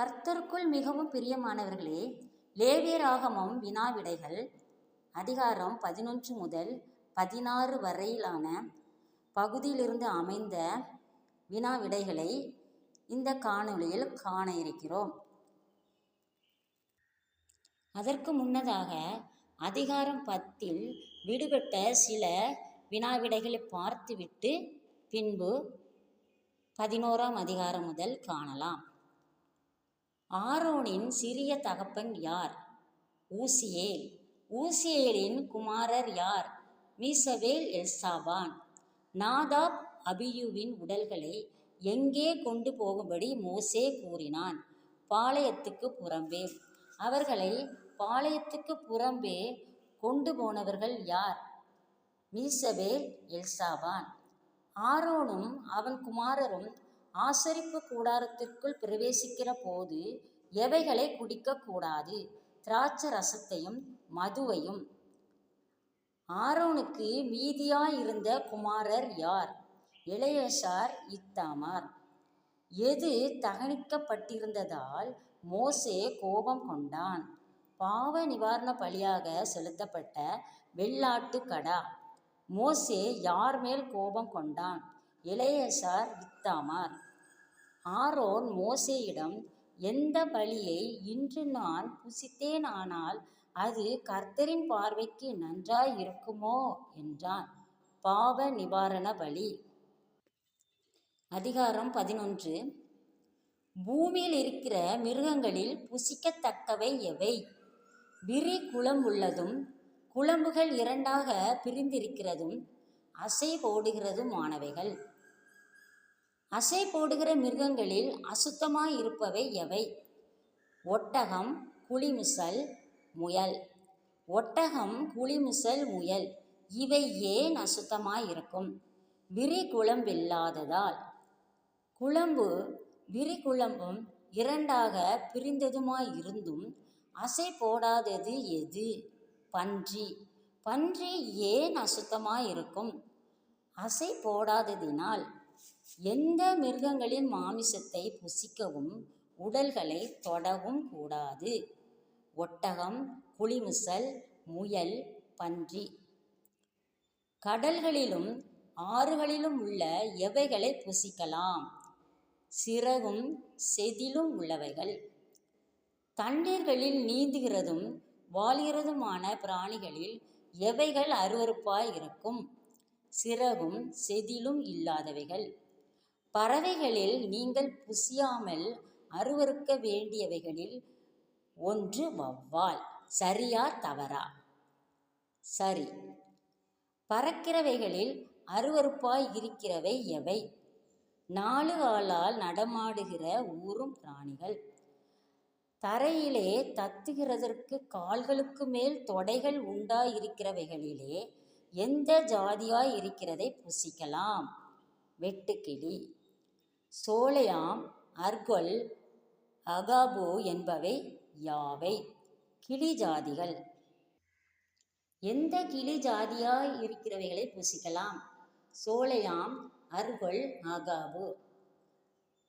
கர்த்தருக்குள் மிகவும் பிரியமானவர்களே லேவியராகமம் வினாவிடைகள் அதிகாரம் பதினொன்று முதல் பதினாறு வரையிலான பகுதியிலிருந்து அமைந்த வினாவிடைகளை இந்த காணொளியில் காண இருக்கிறோம். அதற்கு முன்னதாக அதிகாரம் பத்தில் விடுபட்ட சில வினாவிடைகளை பார்த்துவிட்டு பின்பு பதினோராம் அதிகாரம் முதல் காணலாம். ஆரோனின் சிறிய தகப்பன் யார்? ஊசியேல். ஊசியேலின் குமாரர் யார்? மீசவேல் எல்சாபான். நாதாப் அபியுவின் உடல்களை எங்கே கொண்டு போகும்படி மோசே கூறினான்? பாளையத்துக்கு புறம்பே. அவர்களை பாளையத்துக்கு புறம்பே கொண்டு போனவர்கள் யார்? மீசவேல் எல்சாபான். ஆரோனும் அவன் குமாரரும் ஆசரிப்பு கூடாரத்திற்குள் பிரவேசிக்கிற போது எவைகளை குடிக்கக்கூடாது திராட்சை ரசத்தையும் மதுவையும். ஆரோனுக்கு மீதியாயிருந்த குமாரர் யார்? Eleazar Ithamar. எது தகனிக்கப்பட்டிருந்ததால் மோசே கோபம் கொண்டான். பாவ நிவாரண பலியாக செலுத்தப்பட்ட வெள்ளாட்டு கடா மோசே யார் மேல் கோபம் கொண்டான்? இளையசார் வித்தாமார் ஆரோன் மோசேயிடம் எந்த பலியை இன்று நான் புசித்தேனானால் அது கர்த்தரின் பார்வைக்கு நன்றாய் இருக்குமோ என்றான். பாவ நிவாரண பலி. அதிகாரம் பதினொன்று. பூமியில் இருக்கிற மிருகங்களில் புசிக்கத்தக்கவை எவை? விரி குளம் உள்ளதும் குழம்புகள் இரண்டாக பிரிந்திருக்கிறதும் அசை போடுகிறதுமானவைகள். அசை போடுகிற மிருகங்களில் அசுத்தமாயிருப்பவை எவை? ஒட்டகம் குளிமிசல் முயல். ஒட்டகம் குளிமிசல் முயல் இவை ஏன் அசுத்தமாயிருக்கும்? விரி குழம்பில்லாததால் குழம்பு விரி குழம்பும் இரண்டாக பிரிந்ததுமாயிருந்தும் அசை போடாதது எது? பன்றி. பன்றி ஏன் அசுத்தமாயிருக்கும்? அசை போடாததினால் எந்த மிருகங்களின் மாமிசத்தை புசிக்கவும் உடல்களை தொடவும் கூடாது. ஒட்டகம் புலிமுசல் முயல் பன்றி. கடல்களிலும் ஆறுகளிலும் உள்ள எவைகளை புசிக்கலாம்? சிறகும் செதிலும் உள்ளவைகள். தண்ணீர்களில் நீந்துகிறதும் வாழ்கிறதுமான பிராணிகளில் எவைகள் அருவறுப்பாய் இருக்கும்? சிறகும் செதிலும் இல்லாதவைகள். பறவைகளில் நீங்கள் புசியாமல் அருவறுக்க வேண்டியவைகளில் ஒன்று வௌவால் சரியா தவறா? சரி. பறக்கிறவைகளில் அருவறுப்பாய் இருக்கிறவை எவை? நாலு காலால் நடமாடுகிற ஊறும் பிராணிகள். தரையிலே தத்துகிறதற்கு கால்களுக்கு மேல் தொடைகள் உண்டாயிருக்கிறவைகளிலே எந்த ஜாதியாய் இருக்கிறதை புசிக்கலாம்? வெட்டுக்கிளி. சோலையாம் அர்கொல் அகாபோ என்பவை யாவை? கிளி ஜாதிகள் எந்த கிளி ஜாதியாய் இருக்கிறவைகளை புசிக்கலாம்? சோலையாம் அர்கொல் அகாபு.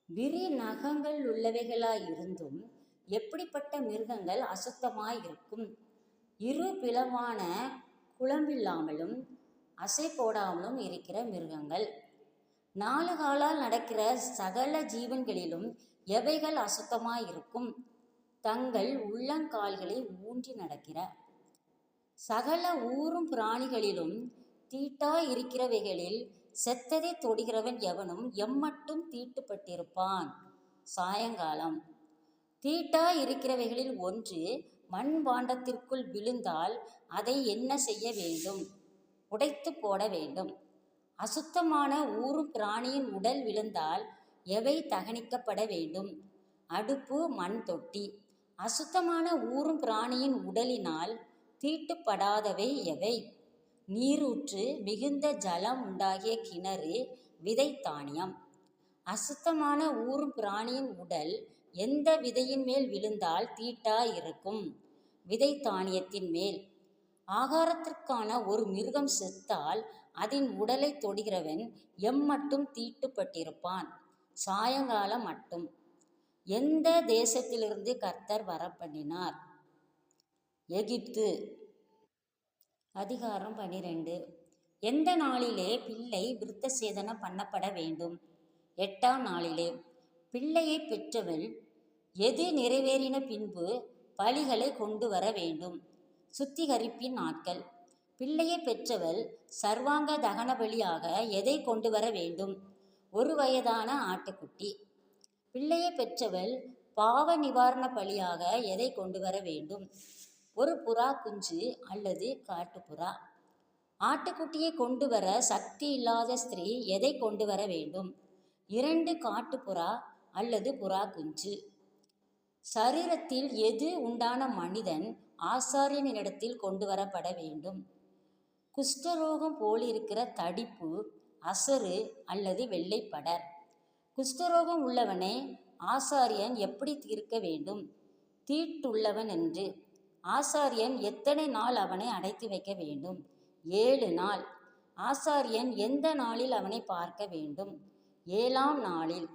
விரி நகங்கள் உள்ளவைகளாயிருந்தும் எப்படிப்பட்ட மிருகங்கள் அசுத்தமாயிருக்கும் இரு பிளவான குழம்பில்லாமலும் அசை போடாமலும் இருக்கிற மிருகங்கள். நாலு காலால் நடக்கிற சகல ஜீவன்களிலும் எவைகள் அசுத்தமாயிருக்கும்? தங்கள் உள்ளங்கால்களை ஊன்றி நடக்கிற. சகல ஊரும் பிராணிகளிலும் தீட்டா இருக்கிறவைகளில் செத்ததை தொடுகிறவன் எவனும் எம்மட்டும் தீட்டுப்பட்டிருப்பான். சாயங்காலம். தீட்டா இருக்கிறவைகளில் ஒன்று மண் பாண்டத்திற்குள் விழுந்தால் அதை என்ன செய்ய வேண்டும்? உடைத்து போட வேண்டும். அசுத்தமான ஊறும் பிராணியின் உடல் விழுந்தால் எவை தகனிக்கப்பட வேண்டும்? அடுப்பு மண் தொட்டி. அசுத்தமான ஊறும் பிராணியின் உடலினால் தீட்டுப்படாதவை எவை? நீரூற்று மிகுந்த ஜலம் உண்டாகிய கிணறு விதை தானியம் அசுத்தமான ஊறும் பிராணியின் உடல் எந்த விதையின் மேல் விழுந்தால் தீட்டா இருக்கும்? விதை தானியத்தின் மேல். ஆகாரத்திற்கான ஒரு மிருகம் செத்தால் அதன் உடலை தொடுகிறவன் எம் மட்டும் தீட்டுப்பட்டிருப்பான். சாயங்காலம் மட்டும். எந்த தேசத்திலிருந்து கர்த்தர் வரப்பண்ணினார்? எகிப்து. அதிகாரம் பனிரெண்டு. எந்த நாளிலே பிள்ளை விருத்த சேதனம் பண்ணப்பட வேண்டும்? எட்டாம் நாளிலே. பிள்ளையை பெற்றவள் எது நிறைவேறின பின்பு பலிகளை கொண்டு வர வேண்டும்? சுத்திகரிப்பின் நாட்கள். பிள்ளையை பெற்றவள் சர்வாங்க தகன பலியாக எதை கொண்டு வர வேண்டும்? ஒரு வயதான ஆட்டுக்குட்டி. பிள்ளையை பெற்றவள் பாவ நிவாரண பலியாக எதை கொண்டு வர வேண்டும்? ஒரு புறா குஞ்சு அல்லது காட்டுப்புறா ஆட்டுக்குட்டியை கொண்டு வர சக்தி இல்லாத ஸ்திரீ எதை கொண்டு வர வேண்டும்? இரண்டு காட்டுப்புறா அல்லது புறா குஞ்சு. சரீரத்தில் எது உண்டான மனிதன் ஆசாரியனிடத்தில் கொண்டு வரப்பட வேண்டும்? குஷ்டரோகம் போலிருக்கிற தடிப்பு அசரு அல்லது வெள்ளைப்படர். குஷ்டரோகம் உள்ளவனை ஆசாரியன் எப்படி தீர்க்க வேண்டும்? தீட்டுள்ளவன் என்று. ஆசாரியன் எத்தனை நாள் அவனை அடைத்து வைக்க வேண்டும்? ஏழு நாள். ஆசாரியன் எந்த நாளில் அவனை பார்க்க வேண்டும்? ஏழாம் நாளில்.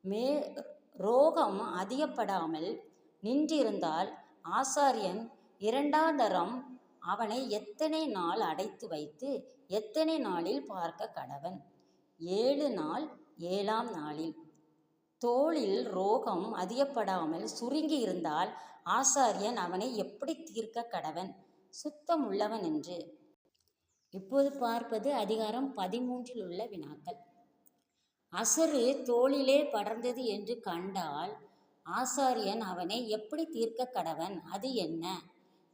மே ரோகம் அதிகப்படாமல் நின்றிருந்தால் ஆசாரியன் இரண்டாந்தரம் அவனை எத்தனை நாள் அடைத்து வைத்து எத்தனை நாளில் பார்க்க கடவன்? ஏழு நாள் ஏழாம் நாளில். தோளில் ரோகம் அதிகப்படாமல் சுருங்கி இருந்தால் ஆசாரியன் அவனை எப்படி தீர்க்க கடவன்? சுத்தம் உள்ளவன் என்று. இப்போது பார்ப்பது அதிகாரம் பதிமூன்றில் உள்ள வினாக்கள். அசரு தோளிலே படர்ந்தது என்று கண்டால் ஆசாரியன் அவனை எப்படி தீர்க்க கடவன்? அது என்ன?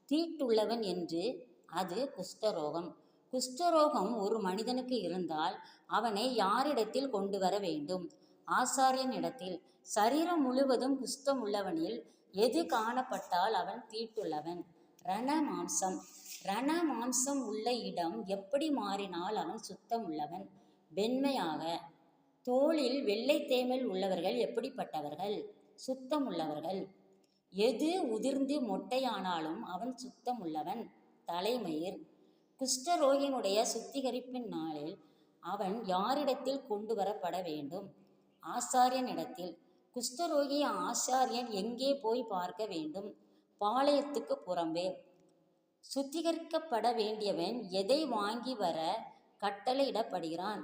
தீட்டுள்ளவன் என்று அது குஷ்டரோகம். குஷ்டரோகம் ஒரு மனிதனுக்கு இருந்தால் அவனை யாரிடத்தில் கொண்டு வர வேண்டும்? ஆசாரியனிடத்தில் சரீரம் முழுவதும் குஷ்டம் உள்ளவனில் எது காணப்பட்டால் அவன் தீட்டுள்ளவன்? ரண மாம்சம். ரண மாம்சம் உள்ள இடம் எப்படி மாறினால் அவன் சுத்தம் உள்ளவன் வெண்மையாக. தோளில் வெள்ளை தேமல் உள்ளவர்கள் எப்படிப்பட்டவர்கள்? சுத்தம் உள்ளவர்கள் எது உதிர்ந்து மொட்டையானாலும் அவன் சுத்தம் உள்ளவன் தலைமயிர். குஷ்டரோகியினுடைய சுத்திகரிப்பின் நாளில் அவன் யாரிடத்தில் கொண்டு வரப்பட வேண்டும்? ஆசாரியனிடத்தில். குஷ்டரோகிய ஆசாரியன் எங்கே போய் பார்க்க வேண்டும்? பாளையத்துக்கு புறம்பே. சுத்திகரிக்கப்பட வேண்டியவன் எதை வாங்கி வர கட்டளையிடப்படுகிறான்?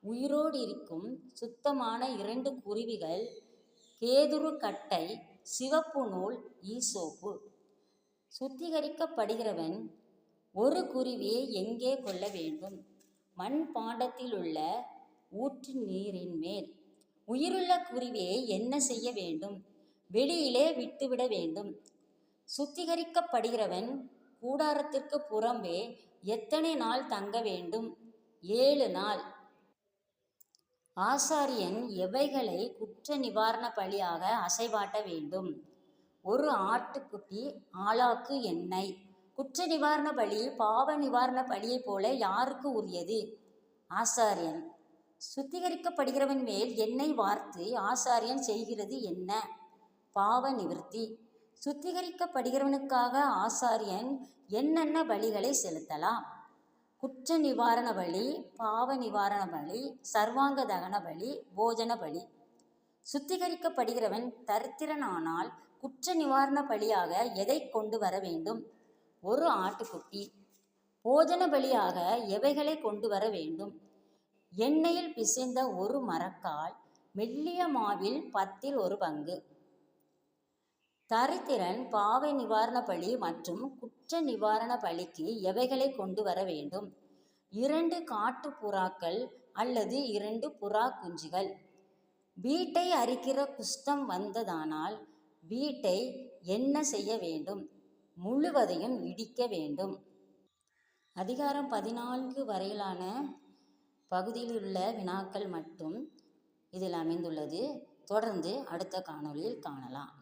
உயிரோடு இருக்கும் சுத்தமான இரண்டு குருவிகள் கேதுரு கட்டை சிவப்பு நூல் ஈசோப்பு. சுத்திகரிக்கப்படுகிறவன் ஒரு குருவியை எங்கே கொள்ள வேண்டும்? மண் பாண்டத்திலுள்ள ஊற்று நீரின் மேல். உயிருள்ள குருவியை என்ன செய்ய வேண்டும்? வெளியிலே விட்டுவிட வேண்டும். சுத்திகரிக்கப்படுகிறவன் கூடாரத்திற்கு புறம்பே எத்தனை நாள் தங்க வேண்டும்? ஏழு நாள். ஆசாரியன் எவைகளை குற்ற நிவாரண பலியாக அசைவாட்ட வேண்டும்? ஒரு ஆட்டுக்குட்டி ஆளாக்கு எண்ணெய். குற்ற நிவாரண பலி பாவ நிவாரண பலியைப் போல யாருக்கு உரியது? ஆசாரியன். சுத்திகரிக்கப்படுகிறவன் மேல் எண்ணெய் வார்த்து ஆசாரியன் செய்கிறது என்ன? பாவ நிவர்த்தி. சுத்திகரிக்கப்படுகிறவனுக்காக ஆசாரியன் என்னென்ன பலிகளை செலுத்தலாம்? குற்ற நிவாரண பலி பாவ நிவாரண பலி சர்வாங்க தகன பலி போஜன பலி. சுத்திகரிக்கப்படுகிறவன் தரித்திரனானால் குற்ற நிவாரண பலியாக எதை கொண்டு வர வேண்டும்? ஒரு ஆட்டுக்குட்டி. போஜன பலியாக எவைகளை கொண்டு வர வேண்டும்? எண்ணெயில் பிசைந்த ஒரு மரக்கால் மெல்லிய மாவில் பத்தில் ஒரு பங்கு. தரித்திரன் பாவை நிவாரண பலி மற்றும் குற்ற நிவாரண பலிக்கு எவைகளை கொண்டு வர வேண்டும்? இரண்டு காட்டு புறாக்கள் அல்லது இரண்டு புறா குஞ்சுகள் வீட்டை அரிக்கிற குஷ்டம் வந்ததானால் வீட்டை என்ன செய்ய வேண்டும்? முழுவதையும் இடிக்க வேண்டும். அதிகாரம் பதினான்கு வரையிலான பகுதியில் உள்ள வினாக்கள் மட்டும் இதில் அமைந்துள்ளது. தொடர்ந்து அடுத்த காணொளியில் காணலாம்.